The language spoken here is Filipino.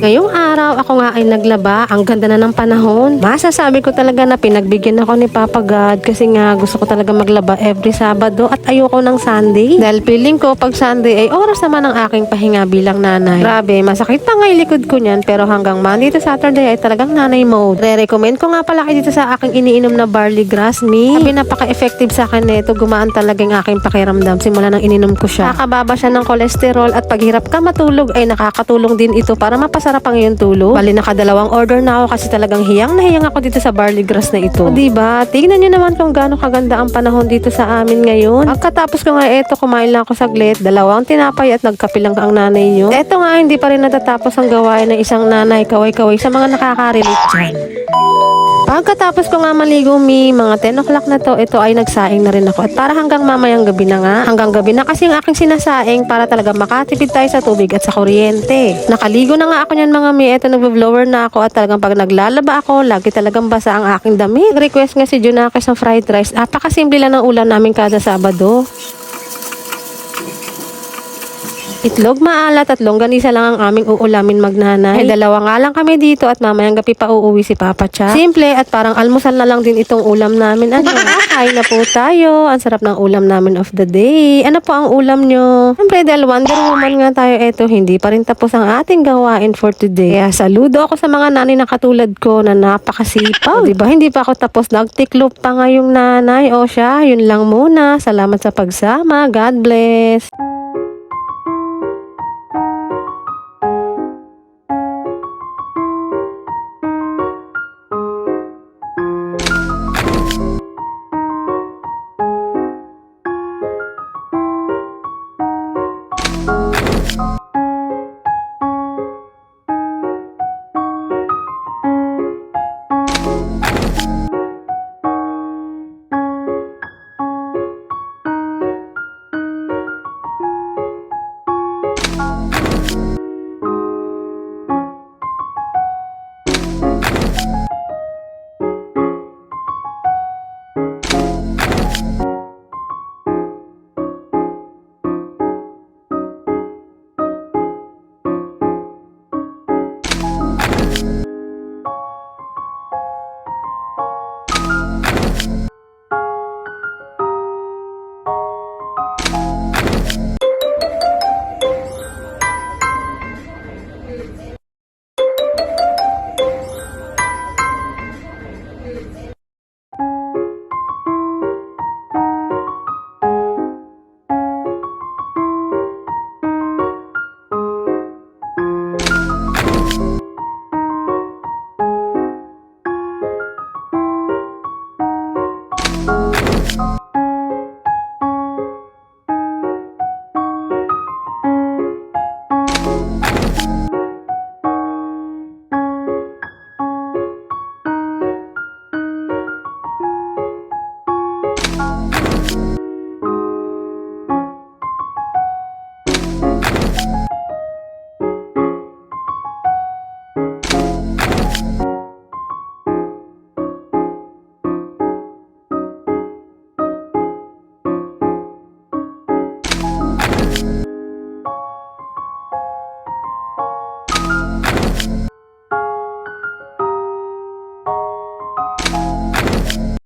Ngayong araw, ako nga ay naglaba. Ang ganda na ng panahon. Masasabi ko talaga na pinagbigyan ako ni Papa God kasi nga gusto ko talaga maglaba every Sabado at ayoko ng Sunday. Dahil feeling ko pag Sunday ay oras naman ang aking pahinga bilang nanay. Grabe, masakit pa nga likod ko niyan pero hanggang Monday to Saturday ay talagang nanay mode. Re-recommend ko nga pala kayo dito sa aking iniinom na barley grass me. Sabi napaka-effective sa akin nito. Gumaan talaga yung aking pakiramdam simula nang ininom ko siya. Nakababa siya ng kolesterol at pag hirap ka matulog ay nakakatulong din ito para mapasarap ang iyong tulog. Bali nakadalawang order na ako kasi talagang hiyang na hiyang ako dito sa barley grass na ito. O diba? Tingnan nyo naman kung gaano kaganda ang panahon dito sa amin ngayon. Pagkatapos ko nga eto, kumain lang ako saglit, dalawang tinapay at nagkape lang ang nanay nyo. Eto nga, hindi pa rin natatapos ang gawain ng isang nanay kaway-kaway sa mga nakaka-relate dyan. Pagkatapos ko nga maligo, mi, mga 10 o'clock na to, ito ay nagsaing na rin ako. At para hanggang mamayang gabi na nga, hanggang gabi na kasi ang aking sinasaing para talaga makatipid tayo sa tubig at sa kuryente. Nakaligo na nga ako niyan mga mi, ito nagbo-blower na ako at talagang pag naglalaba ako, lagi talagang basa ang aking damit. Request nga si Junakis ng fried rice. Apakasimple lang ng ulam namin kada Sabado. Itlog maalat at longganisa lang ang aming uulamin magnanay. Ay, dalawa nga lang kami dito at mamayang gabi pa uuwi si Papa Cha. Simple at parang almusal na lang din itong ulam namin. Ano? Kain na po tayo. Ang sarap ng ulam namin of the day. Ano po ang ulam nyo? Siyempre dahil Wonder Woman nga tayo eto, hindi pa rin tapos ang ating gawain for today. Kaya saludo ako sa mga nanay na katulad ko na napakasipaw. Diba? Hindi pa ako tapos. Nagtiklop pa nga yung nanay. O siya, yun lang muna. Salamat sa pagsama. God bless.